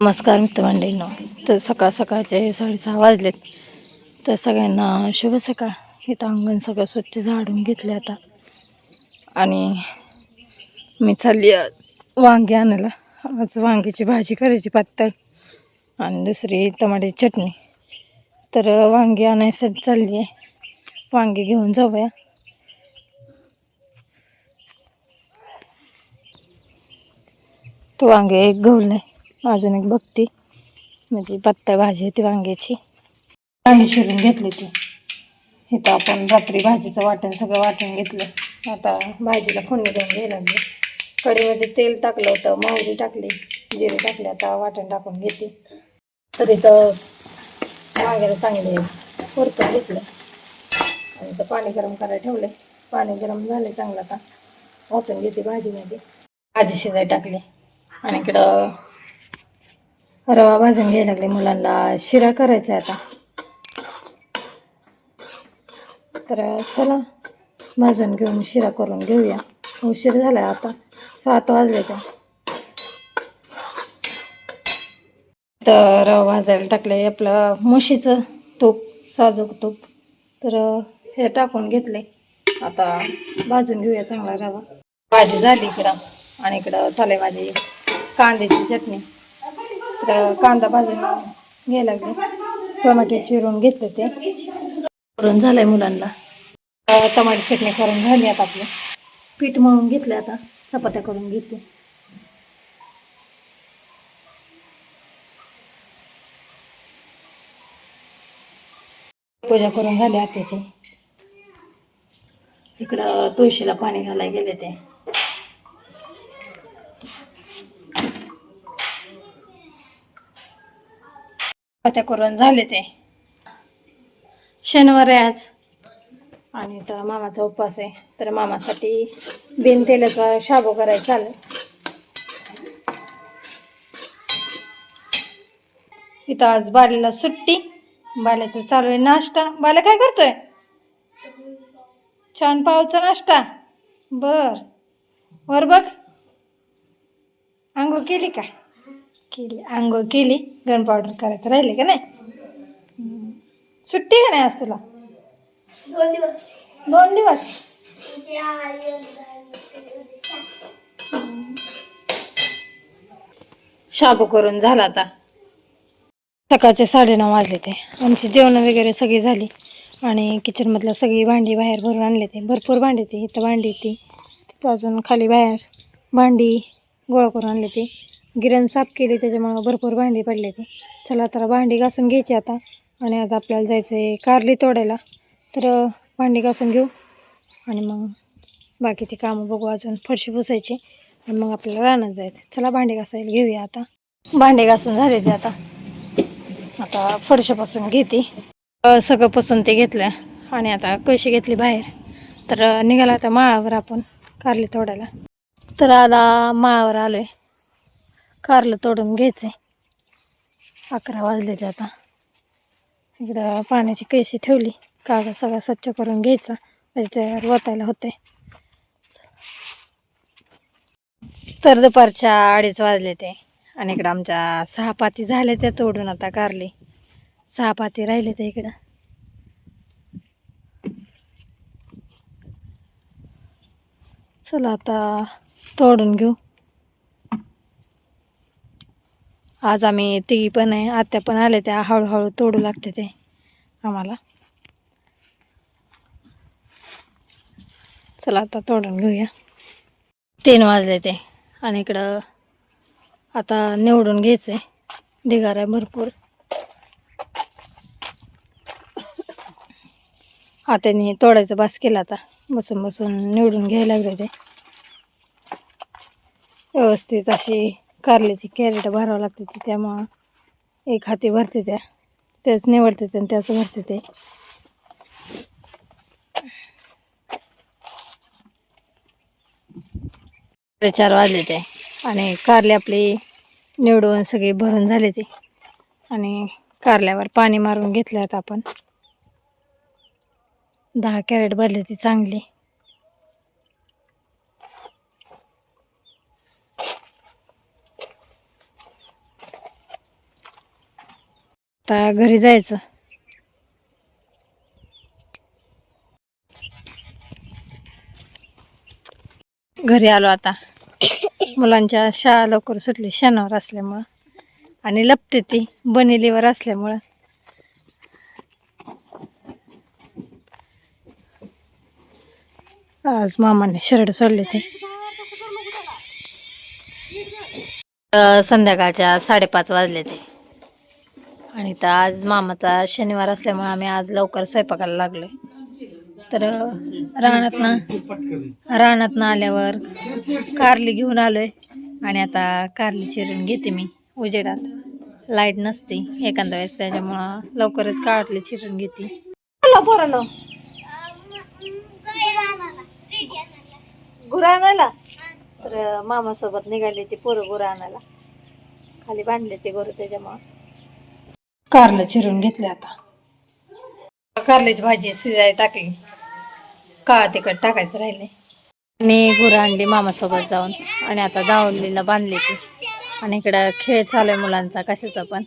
नमस्कार मित्रमंडळींनो. तर सकाळ सकाळचे साडेसहा वाजलेत. तर सगळ्यांना शुभ सकाळ. इथं अंगण सगळं स्वच्छ झाडून घेतले आता. आणि मी चालली आहे वांगी आणायला. आज वांग्याची भाजी करायची पातळ आणि दुसरी टमाट्याची चटणी. तर वांगी आणायसाठी चालली आहे वांगी घेऊन जाऊया. तो वांगे एक आहे अजून एक बघती. म्हणजे पत्ता भाजी होती वांग्याची. वांगी शिरून घेतली ती. इथं आपण रात्री भाजीचं वाटण सगळं वाटून घेतलं. आता भाजीला फोडणी देऊन घ्यायला लागली. कढीमध्ये तेल टाकलं होतं मोहरी टाकली जिरे टाकले आता वाटण टाकून घेते. तर इथं वांग्याला चांगले परतून घेतलं. आणि तर पाणी गरम करायला ठेवलं पाणी गरम झालं चांगलं आता. ओतून घेते भाजीमध्ये. भाजी शिजाय टाकली. आणि इकडं रवा भाजून घ्यायला लागले मुलांना. शिरा करायचा आहे आता. तर चला भाजून घेऊन शिरा करून घेऊया. उशीर झाला आहे आता. सात वाजले तर रवा भाजायला टाकले आपलं म्हशीचं तूप साजूक तूप. तर हे टाकून घेतले आता भाजून घेऊया चांगला रवा. भाजी झाली इकडं. आणि इकडं झाले माझी कांद्याची चटणी. तर कांदा भाजून घ्यायला लागले. टोमॅटो चिरून घेतले ते. करून झालंय मुलांना. टमाटे चटणी करून झाली आता आपलं. पीठ मळून घेतलं आता. चपात्या करून घेते. पूजा करून झाली आत्याची. इकडं तुळशीला पाणी घालायला गेले ते. चपात्या करून झाले ते. शनिवार आहे आज. आणि तर मामाचा उपवास आहे. तर मामासाठी बिन तेलाचा शाबू करायचा आलं. इथं आज बालेला सुट्टी. बाल्याचं चालू आहे नाश्ता. बाल्या काय करतोय? छान पावचा नाश्ता. बर. वर बघ. आंघोळ केली का? केली आंघोळ केली गन पावडर करायचं राहिले का नाही. सुट्टी का नाही आज तुला? दोन दिवस. दोन दिवस. शाबू करून झाला आता. सकाळचे साडेनऊ वाजले ते. आमची जेवण वगैरे सगळी झाली. आणि किचनमधलं सगळी भांडी बाहेर भरून आणले ते. भरपूर भांडी ती इथं भांडी ती तिथं अजून खाली बाहेर भांडी गोळा करून आणले ते. गिरण साफ केली त्याच्यामुळं भरपूर भांडी पडले ते चला तर भांडी घासून घ्यायची आता. आणि आज आपल्याला जायचं आहे कारली तोडायला. तर भांडी घासून घेऊ. आणि मग बाकीची कामं बघू अजून. फरशी पुसायची. आणि मग आपल्याला रानात जायचं चला भांडी घासायला घेऊया आता. भांडी घासून झाले ते आता आता फरशापासून घेते. सगळं पसून ते घेतलं. आणि आता कशी घेतली बाहेर. तर निघाला आता माळावर आपण कारली तोडायला. तर आता माळावर आलोय. कारलं तोडून घ्यायचंय. अकरा वाजले ते आता. इकडं पाण्याची कैशी ठेवली. कागद सगळा स्वच्छ करून घ्यायचा. म्हणजे त्यावर वतायला होते तर दुपारच्या अडीच वाजले ते. आणि इकडं आमच्या सहा पाती झाल्या त्या तोडून आता कारली. सहा पाती राहिले ते इकडं. चला आता तोडून घेऊ. आज आम्ही तिघी पण आहे. आत्या पण आले त्या हळूहळू तोडू लागते ते आम्हाला. चला आता तोडून घेऊया. तीन वाजले ते आणि इकडं आता निवडून घ्यायचं आहे ढिगार आहे भरपूर. हाताने तोडायचं बास केला आता. बसून बसून निवडून घ्यायला लागले ते. व्यवस्थित अशी कारल्याची कॅरेट भरावं लागते ते त्यामुळं एक हाती भरते त्या. त्याच निवडते ते आणि त्याच भरते ते. चार वाजले ते. आणि कारले आपली निवडून सगळे भरून झाले ते. आणि कारल्यावर पाणी मारून घेतलं आता आपण. दहा कॅरेट भरले ती चांगली. आता घरी जायचं. घरी आलो आता. मुलांच्या शाळा लवकर सुटली शनिवार असल्यामुळं. आणि लपते ती बनेलीवर असल्यामुळं. आज मामाने शर्ट सोडले ते. संध्याकाळच्या साडेपाच वाजले ते. आणि तर आज मामाचा शनिवार असल्यामुळे आम्ही आज लवकर स्वयंपाकाला लागलोय. तर रानात ना आल्यावर कारली घेऊन आलोय. आणि आता कारली चिरून घेते मी उजेडात. लाइट नसते एखाद्या वेळेस त्याच्यामुळं लवकरच कारली चिरून घेते. गुराणाला तर मामासोबत निघाले ते पोरं गुराणाला खाली बांधले ते गुरं त्याच्यामुळं. कारलं चिरून घेतले आता. कारल्याची भाजी शिजाय टाकली. काळा तिखट टाकायचं राहिले आणि गुरं आणली मामासोबत जाऊन आणि आता दावलीला बांधली ती. आणि इकडं खेळ चालू आहे मुलांचा कशाचा पण.